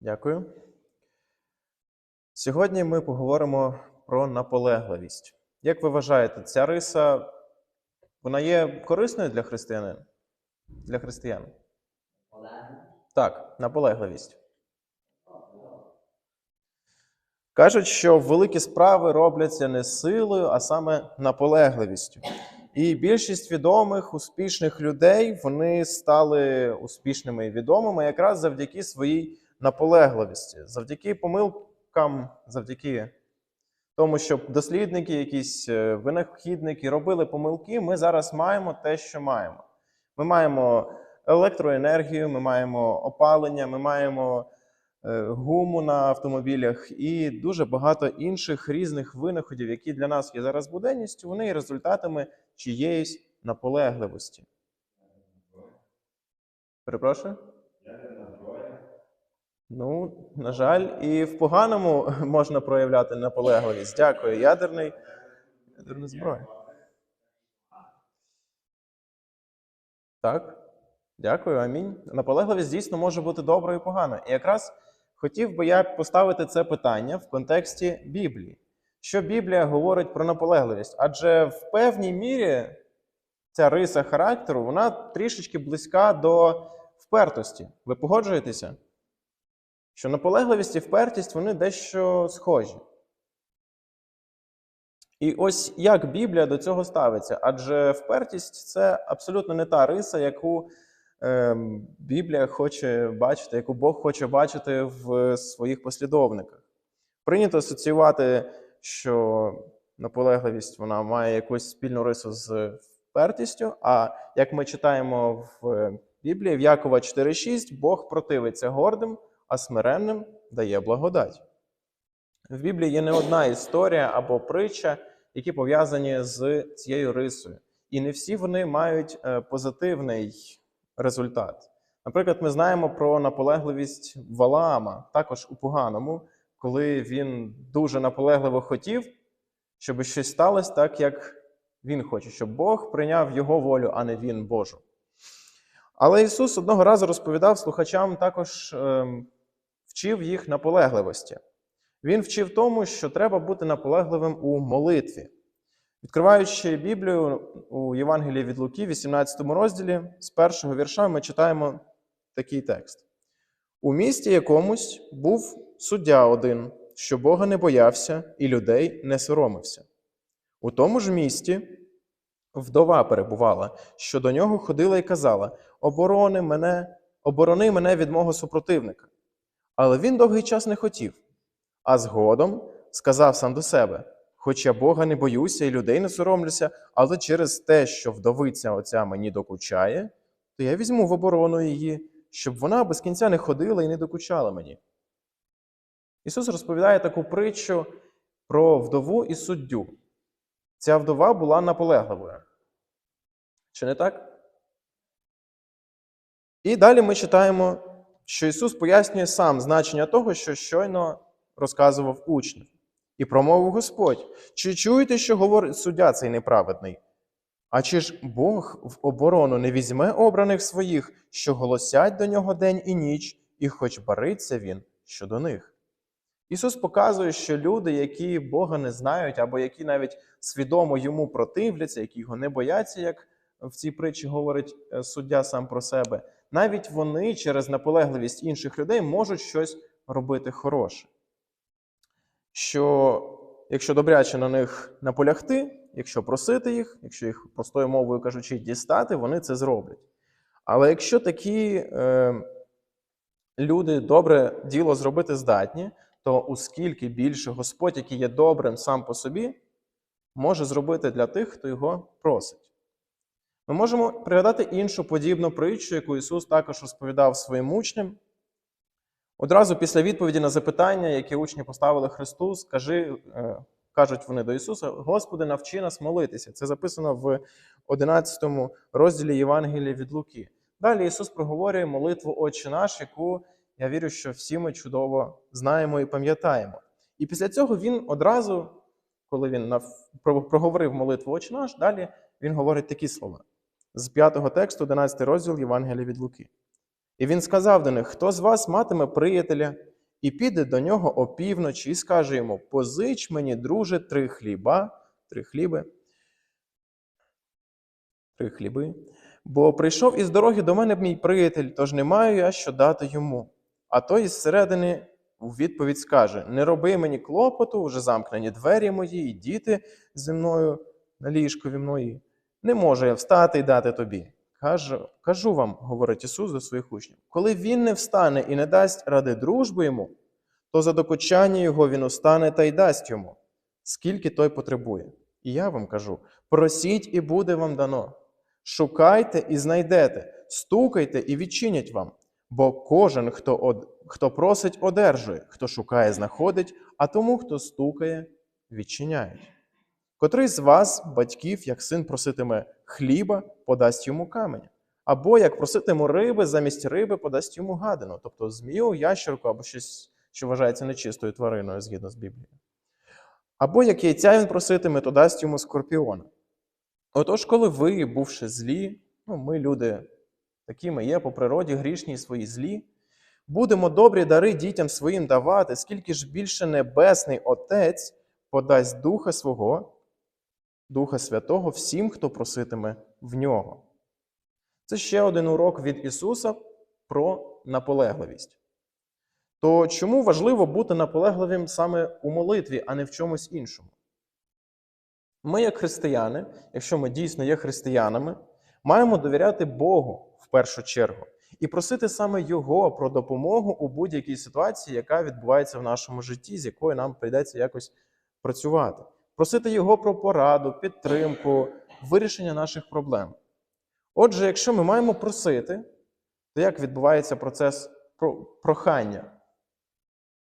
Дякую. Сьогодні ми поговоримо про наполегливість. Як ви вважаєте, ця риса вона є корисною для християнин? Для християн? Так, наполегливість. Кажуть, що великі справи робляться не силою, а саме наполегливістю. І більшість відомих, успішних людей вони стали успішними і відомими якраз завдяки своїй наполегливості, завдяки помилкам, завдяки тому, що дослідники, якісь е, винахідники робили помилки, ми зараз маємо те, що маємо. Ми маємо електроенергію, ми маємо опалення, ми маємо е, гуму на автомобілях і дуже багато інших різних винаходів, які для нас є зараз буденністю, вони є результатами чиєїсь наполегливості. Перепрошую? Ну, на жаль, і в поганому можна проявляти наполегливість. Дякую. Ядерний ядерна зброя. Так. Дякую, амінь. Наполегливість дійсно може бути доброю і поганою. І якраз хотів би я поставити це питання в контексті Біблії. Що Біблія говорить про наполегливість? Адже в певній мірі ця риса характеру вона трішечки близька до впертості. Ви погоджуєтеся? Що наполегливість і впертість вони дещо схожі. І ось як Біблія до цього ставиться? Адже впертість це абсолютно не та риса, яку е, Біблія хоче бачити, яку Бог хоче бачити в своїх послідовниках. Прийнято асоціювати, що наполегливість вона має якусь спільну рису з впертістю. А як ми читаємо в Біблії, в Якова 4,6, Бог противиться гордим, а смиренним дає благодать. В Біблії є не одна історія або притча, які пов'язані з цією рисою. І не всі вони мають е, позитивний результат. Наприклад, ми знаємо про наполегливість Валаама, також у поганому, коли він дуже наполегливо хотів, щоб щось сталося так, як він хоче, щоб Бог прийняв його волю, а не він Божу. Але Ісус одного разу розповідав слухачам також ем, вчив їх наполегливості. Він вчив тому, що треба бути наполегливим у молитві. Відкриваючи Біблію у Євангелії від Луки, 18 розділі, з першого вірша ми читаємо такий текст: У місті якомусь був суддя один, що Бога не боявся і людей не соромився. У тому ж місті вдова перебувала, що до нього ходила і казала: Оборони мене, оборони мене від мого супротивника. Але він довгий час не хотів. А згодом сказав сам до себе: Хоч я Бога не боюся і людей не соромлюся, але через те, що вдовиця оця мені докучає, то я візьму в оборону її, щоб вона без кінця не ходила і не докучала мені. Ісус розповідає таку притчу про вдову і суддю. Ця вдова була наполегливою. Чи не так? І далі ми читаємо, що Ісус пояснює сам значення того, що щойно розказував учнів. І промовив Господь: чи чуєте, що говорить суддя цей неправедний? А чи ж Бог в оборону не візьме обраних своїх, що голосять до нього день і ніч, і хоч бариться він щодо них? Ісус показує, що люди, які Бога не знають, або які навіть свідомо йому противляться, які його не бояться, як в цій притчі говорить е, суддя сам про себе, навіть вони через наполегливість інших людей можуть щось робити хороше. Що якщо добряче на них наполягти, якщо просити їх, якщо їх простою мовою кажучи, дістати, вони це зроблять. Але якщо такі е, люди добре діло зробити здатні, то оскільки більше Господь, який є добрим сам по собі, може зробити для тих, хто його просить. Ми можемо пригадати іншу подібну притчу, яку Ісус також розповідав своїм учням. Одразу після відповіді на запитання, які учні поставили Христу, скажи, е, кажуть вони до Ісуса: Господи, навчи нас молитися. Це записано в 11 розділі Євангелія від Луки. Далі Ісус проговорює молитву Отче наш, яку я вірю, що всі ми чудово знаємо і пам'ятаємо. І після цього він одразу, коли він проговорив молитву Отче наш, далі він говорить такі слова з 5 тексту, 11 розділ Євангелія від Луки. І він сказав до них: Хто з вас матиме приятеля, і піде до нього опівночі і скаже йому: Позич мені, друже, три хліба, три хліби, три хліби. Бо прийшов із дороги до мене мій приятель, тож не маю я що дати йому. А той із середини у відповідь скаже: Не роби мені клопоту, вже замкнені двері мої, і діти зі мною на ліжкові мої. Не можу я встати і дати тобі. Кажу, кажу вам, говорить Ісус до своїх учнів, коли він не встане і не дасть ради дружби йому, то за докучання його він устане та й дасть йому, скільки той потребує. І я вам кажу: просіть, і буде вам дано. Шукайте і знайдете, стукайте і відчинять вам. Бо кожен, хто, од... хто просить, одержує, хто шукає, знаходить, а тому, хто стукає, відчиняють. Котрий з вас, батьків, як син проситиме хліба, подасть йому каменя, або як проситиме риби, замість риби подасть йому гадину, тобто змію, ящерку або щось, що вважається нечистою твариною згідно з Біблією. Або як яйця він проситиме, то дасть йому скорпіона. Отож, коли ви, бувши злі, ну, ми люди такі ми є по природі, грішні свої злі, будемо добрі дари дітям своїм давати, скільки ж більше Небесний Отець подасть Духа свого, Духа Святого всім, хто проситиме в нього. Це ще один урок від Ісуса про наполегливість. То чому важливо бути наполегливим саме у молитві, а не в чомусь іншому? Ми, як християни, якщо ми дійсно є християнами, маємо довіряти Богу в першу чергу і просити саме Його про допомогу у будь-якій ситуації, яка відбувається в нашому житті, з якою нам прийдеться якось працювати. Просити Його про пораду, підтримку, вирішення наших проблем. Отже, якщо ми маємо просити, то як відбувається процес прохання?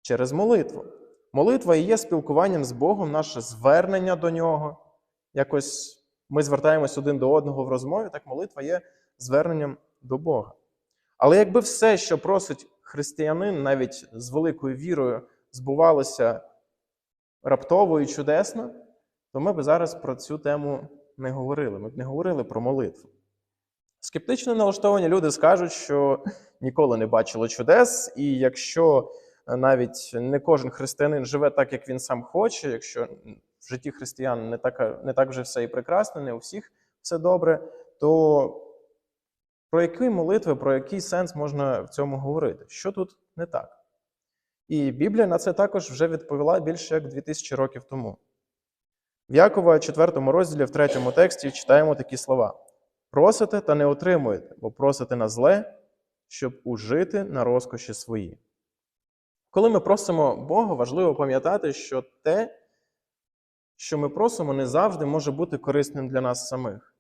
Через молитву. Молитва і є спілкуванням з Богом, наше звернення до Нього. Якось ми звертаємось один до одного в розмові, так молитва є зверненням до Бога. Але якби все, що просить християнин, навіть з великою вірою, збувалося раптово і чудесно, то ми б зараз про цю тему не говорили. Ми б не говорили про молитву. Скептично налаштовані люди скажуть, що ніколи не бачили чудес, і якщо навіть не кожен християнин живе так, як він сам хоче, якщо в житті християн не так, не так вже все і прекрасно, не у всіх все добре, то про які молитви, про який сенс можна в цьому говорити? Що тут не так? І Біблія на це також вже відповіла більше як 2000 років тому. В Якова, 4 розділі, в 3 тексті читаємо такі слова: просите та не отримуєте, бо просите на зле, щоб ужити на розкоші свої. Коли ми просимо Бога, важливо пам'ятати, що те, що ми просимо, не завжди може бути корисним для нас самих.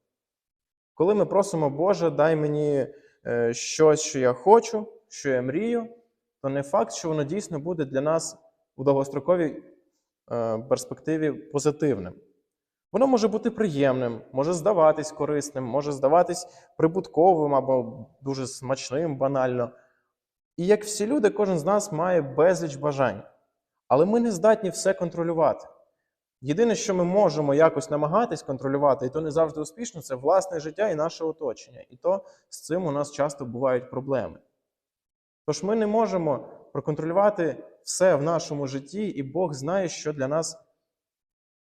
Коли ми просимо, Боже, дай мені е, щось, що я хочу, що я мрію, то не факт, що воно дійсно буде для нас у довгостроковій е, перспективі позитивним. Воно може бути приємним, може здаватись корисним, може здаватись прибутковим або дуже смачним, банально. І як всі люди, кожен з нас має безліч бажань. Але ми не здатні все контролювати. Єдине, що ми можемо якось намагатись контролювати, і то не завжди успішно, це власне життя і наше оточення. І то з цим у нас часто бувають проблеми. Тож ми не можемо проконтролювати все в нашому житті, і Бог знає, що для нас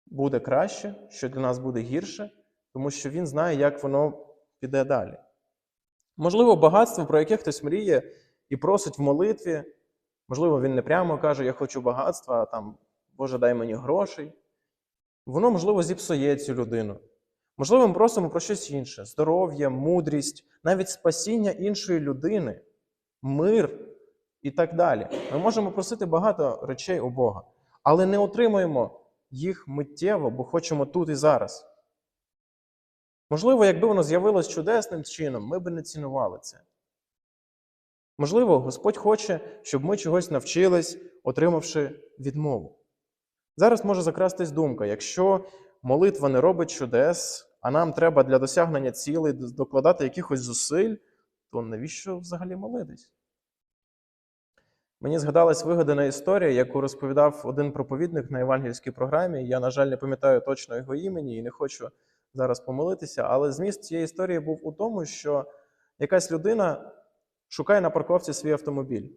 буде краще, що для нас буде гірше, тому що Він знає, як воно піде далі. Можливо, багатство, про яке хтось мріє і просить в молитві, можливо, він не прямо каже, я хочу багатства, а там, Боже, дай мені грошей. Воно, можливо, зіпсує цю людину. Можливо, ми просимо про щось інше: здоров'я, мудрість, навіть спасіння іншої людини, мир і так далі. Ми можемо просити багато речей у Бога, але не отримуємо їх миттєво, бо хочемо тут і зараз. Можливо, якби воно з'явилось чудесним чином, ми б не цінували це. Можливо, Господь хоче, щоб ми чогось навчились, отримавши відмову. Зараз може закрастись думка: якщо молитва не робить чудес, а нам треба для досягнення цілей докладати якихось зусиль, то навіщо взагалі молитись? Мені згадалась вигадана історія, яку розповідав один проповідник на євангельській програмі. Я, на жаль, не пам'ятаю точно його імені і не хочу зараз помилитися, але зміст цієї історії був у тому, що якась людина шукає на парковці свій автомобіль.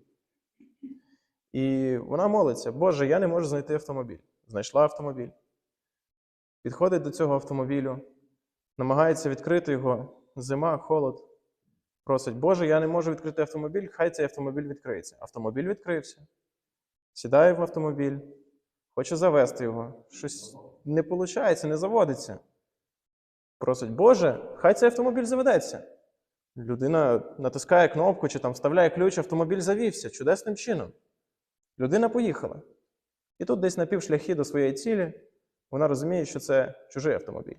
І вона молиться: Боже, я не можу знайти автомобіль. Знайшла автомобіль. Підходить до цього автомобілю, намагається відкрити його. Зима, холод. Просить, Боже, я не можу відкрити автомобіль, хай цей автомобіль відкриється. Автомобіль відкрився. Сідає в автомобіль, хоче завести його. Щось не виходить, не заводиться. Просить, Боже, хай цей автомобіль заведеться. Людина натискає кнопку чи там вставляє ключ, автомобіль завівся чудесним чином. Людина поїхала. І тут десь на півшляхи до своєї цілі вона розуміє, що це чужий автомобіль.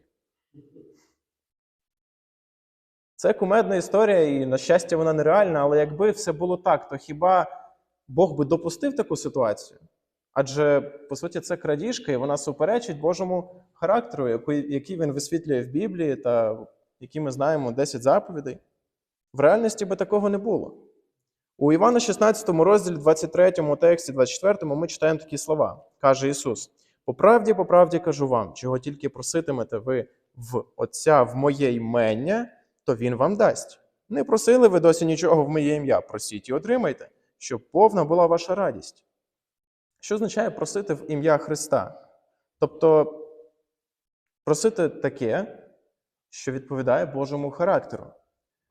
Це кумедна історія, і, на щастя, вона нереальна, але якби все було так, то хіба Бог би допустив таку ситуацію? Адже, по суті, це крадіжка, і вона суперечить Божому характеру, який він висвітлює в Біблії та які ми знаємо 10 заповідей. В реальності би такого не було. У Івана 16 розділі, 23 тексті, 24 ми читаємо такі слова. Каже Ісус: По правді, по правді кажу вам, чого тільки проситимете ви в Отця в моє імення, то Він вам дасть. Не просили ви досі нічого в моє ім'я, просіть і отримайте, щоб повна була ваша радість. Що означає просити в ім'я Христа? Тобто просити таке, що відповідає Божому характеру.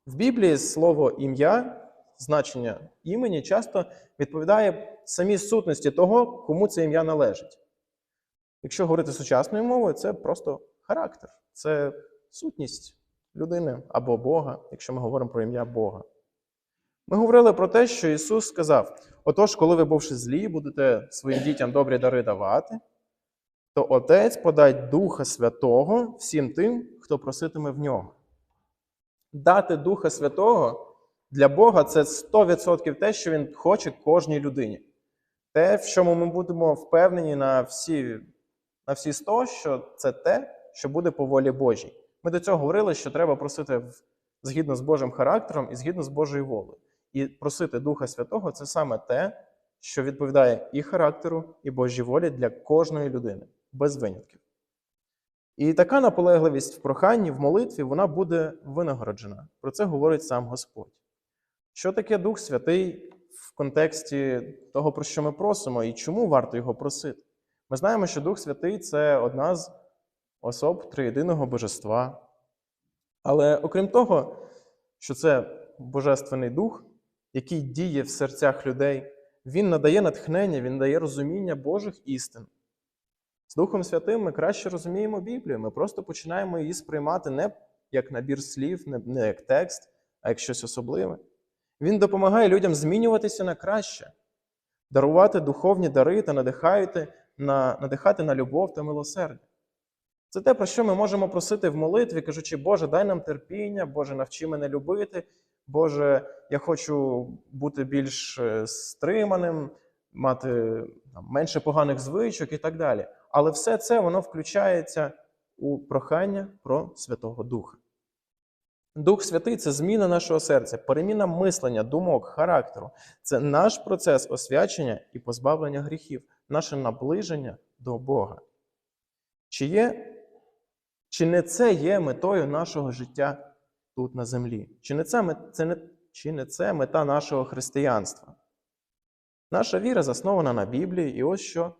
В Біблії слово ім'я, значення імені часто відповідає самій сутності того, кому це ім'я належить. Якщо говорити сучасною мовою, це просто характер, це сутність людини або Бога, якщо ми говоримо про ім'я Бога. Ми говорили про те, що Ісус сказав: отож, коли ви, бувши злі, будете своїм дітям добрі дари давати, то Отець подасть Духа Святого всім тим, хто проситиме в нього. Дати Духа Святого для Бога це 100% те, що Він хоче кожній людині. Те, в чому ми будемо впевнені на всі на всі 100, що це те, що буде по волі Божій. Ми до цього говорили, що треба просити згідно з Божим характером і згідно з Божою волею. І просити Духа Святого це саме те, що відповідає і характеру, і Божій волі для кожної людини, без винятків. І така наполегливість в проханні, в молитві, вона буде винагороджена. Про це говорить сам Господь. Що таке Дух Святий в контексті того, про що ми просимо, і чому варто його просити? Ми знаємо, що Дух Святий це одна з особ триєдиного божества. Але окрім того, що це Божественний Дух, який діє в серцях людей, він надає натхнення, він дає розуміння Божих істин. З Духом Святим ми краще розуміємо Біблію. Ми просто починаємо її сприймати не як набір слів, не як текст, а як щось особливе. Він допомагає людям змінюватися на краще, дарувати духовні дари та надихати на, надихати на любов та милосердя. Це те, про що ми можемо просити в молитві, кажучи, Боже, дай нам терпіння, Боже, навчи мене любити, Боже, я хочу бути більш е, стриманим, мати там, менше поганих звичок і так далі. Але все це воно включається у прохання про Святого Духа. Дух Святий це зміна нашого серця, переміна мислення, думок, характеру. Це наш процес освячення і позбавлення гріхів, наше наближення до Бога. Чи є, чи не це є метою нашого життя тут на землі? Чи не це, це не, чи не це мета нашого християнства? Наша віра заснована на Біблії, і ось що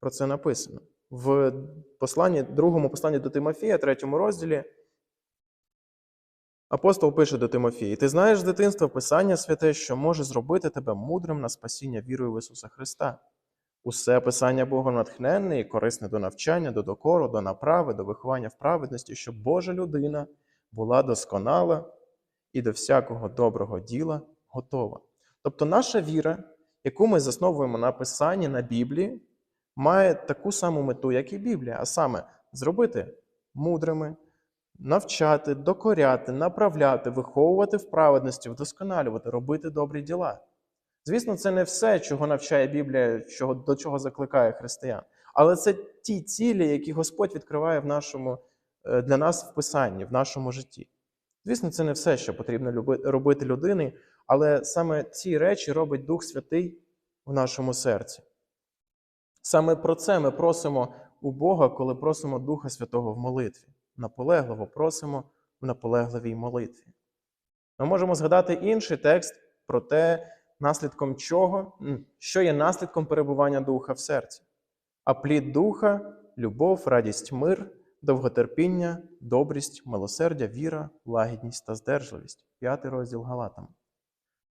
про це написано. В посланні, другому посланні до Тимофія, третьому розділі, апостол пише до Тимофія: Ти знаєш з дитинства Писання святе, що може зробити тебе мудрим на спасіння вірою в Ісуса Христа. Усе Писання Богом натхненне і корисне до навчання, до докору, до направи, до виховання в праведності, щоб Божа людина була досконала і до всякого доброго діла готова. Тобто наша віра, яку ми засновуємо на Писанні, на Біблії, має таку саму мету, як і Біблія, а саме зробити мудрими, навчати, докоряти, направляти, виховувати в праведності, вдосконалювати, робити добрі діла. Звісно, це не все, чого навчає Біблія, чого, до чого закликає християн. Але це ті цілі, які Господь відкриває в нашому, е, для нас в Писанні, в нашому житті. Звісно, це не все, що потрібно робити людині, але саме ці речі робить Дух Святий в нашому серці. Саме про це ми просимо у Бога, коли просимо Духа Святого в молитві. Наполегливо просимо в наполегливій молитві. Ми можемо згадати інший текст про те, наслідком чого? Що є наслідком перебування духа в серці? А плід духа любов, радість, мир, довготерпіння, добрість, милосердя, віра, лагідність та здержливість. П'ятий розділ Галатам.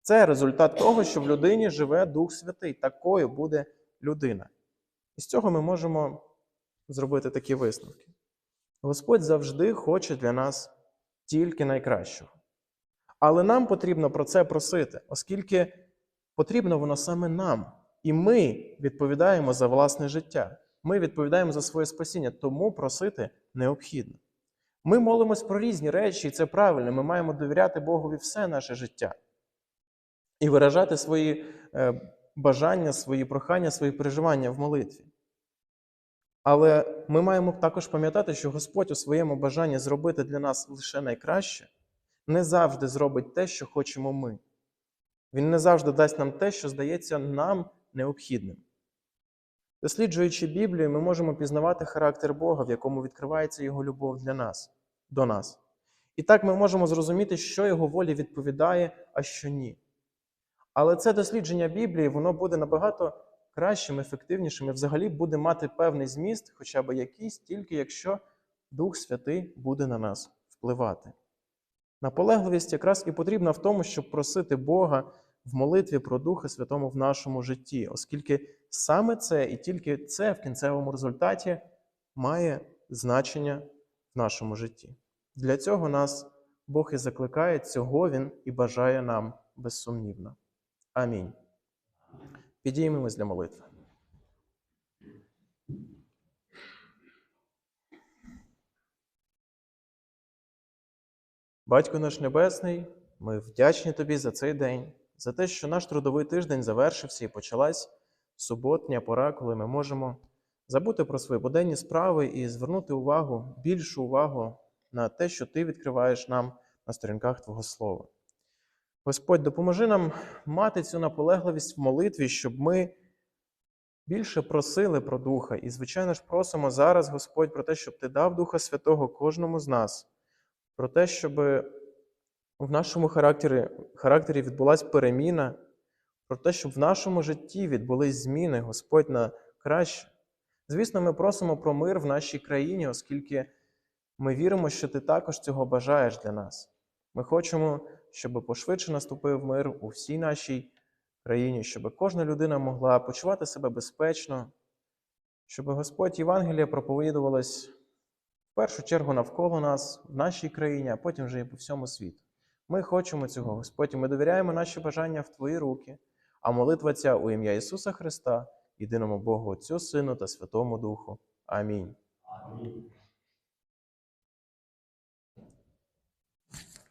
Це результат того, що в людині живе Дух Святий. Такою буде людина. І з цього ми можемо зробити такі висновки. Господь завжди хоче для нас тільки найкращого. Але нам потрібно про це просити, оскільки потрібно воно саме нам. І ми відповідаємо за власне життя. Ми відповідаємо за своє спасіння, тому просити необхідно. Ми молимось про різні речі, і це правильно. Ми маємо довіряти Богові все наше життя і виражати свої е, бажання, свої прохання, свої переживання в молитві. Але ми маємо також пам'ятати, що Господь у своєму бажанні зробити для нас лише найкраще, не завжди зробить те, що хочемо ми. Він не завжди дасть нам те, що здається нам необхідним. Досліджуючи Біблію, ми можемо пізнавати характер Бога, в якому відкривається Його любов для нас, до нас. І так ми можемо зрозуміти, що Його волі відповідає, а що ні. Але це дослідження Біблії, воно буде набагато кращим, ефективнішим і взагалі буде мати певний зміст, хоча б якийсь, тільки якщо Дух Святий буде на нас впливати. Наполегливість якраз і потрібна в тому, щоб просити Бога в молитві про Духа Святому в нашому житті, оскільки саме це і тільки це в кінцевому результаті має значення в нашому житті. Для цього нас Бог і закликає, цього Він і бажає нам безсумнівно. Амінь. Підіймемось для молитви. Батько наш Небесний, ми вдячні Тобі за цей день, за те, що наш трудовий тиждень завершився і почалась суботня пора, коли ми можемо забути про свої буденні справи і звернути увагу, більшу увагу на те, що Ти відкриваєш нам на сторінках Твого Слова. Господь, допоможи нам мати цю наполегливість в молитві, щоб ми більше просили про Духа. І, звичайно ж, просимо зараз, Господь, про те, щоб Ти дав Духа Святого кожному з нас, про те, щоб в нашому характері, характері відбулася переміна, про те, щоб в нашому житті відбулись зміни, Господь, на краще. Звісно, ми просимо про мир в нашій країні, оскільки ми віримо, що Ти також цього бажаєш для нас. Ми хочемо, щоб пошвидше наступив мир у всій нашій країні, щоб кожна людина могла почувати себе безпечно, щоб Господь Євангелія проповідувалось в першу чергу навколо нас, в нашій країні, а потім вже і по всьому світу. Ми хочемо цього, Господь, ми довіряємо наші бажання в Твої руки, а молитва ця у ім'я Ісуса Христа, єдиному Богу Отцю, Сину та Святому Духу. Амінь. Амінь.